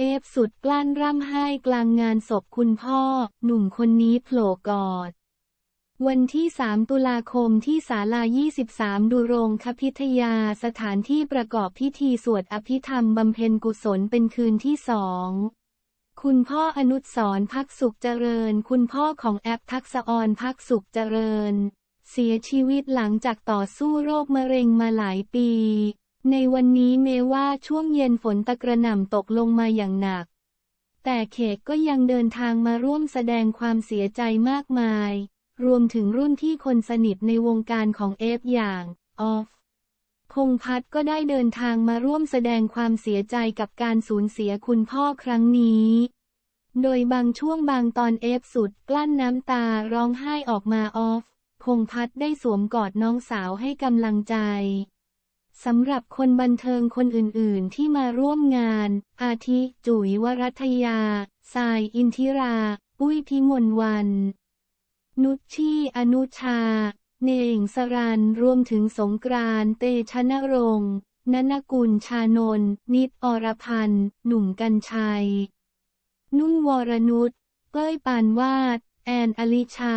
เอฟสุดกลั้นร่ำไห้กลางงานศพคุณพ่อ หนุ่มคนนี้โผล่กอด วันที่ 3 ตุลาคมที่ศาลา 23 ดูโรงคพิทยาสถานที่ประกอบพิธีสวดอภิธรรมบำเพ็ญกุศลเป็นคืนที่สองคุณพ่ออนุสรพักสุขเจริญ คุณพ่อของแอปทักษะออนพักสุขเจริญ เสียชีวิตหลังจากต่อสู้โรคมะเร็งมาหลายปี ในวันนี้เมว่าช่วงเย็นฝนตะกระหน่ำตกลงมาอย่างหนัก แต่เขกก็ยังเดินทางมาร่วมแสดงความเสียใจมากมาย รวมถึงรุ่นที่คนสนิทในวงการของเอฟอย่างออฟพงพัฒน์ก็ได้เดินทางมาร่วมแสดงความเสียใจกับการสูญเสียคุณพ่อครั้งนี้ โดยบางช่วงบางตอนเอฟสุดกลั้นน้ำตาร้องไห้ออกมาออฟพงพัฒน์ได้สวมกอดน้องสาวให้กำลังใจ สำหรับคนบันเทิงคนอื่นๆ ที่มาร่วมงาน อาทิ จุ๋ยวรัตยาทรายอินทิราปุ้ยพิมลวัน นุชชีอนุชา เน่งสรันรวมถึงสงกรานต์เตชะนรงค์นนกุลชานนนิดอรพันธ์ หนุ่มกัญชัย นุ่นวรนุชเป้ยปานวาด แอนอลิชา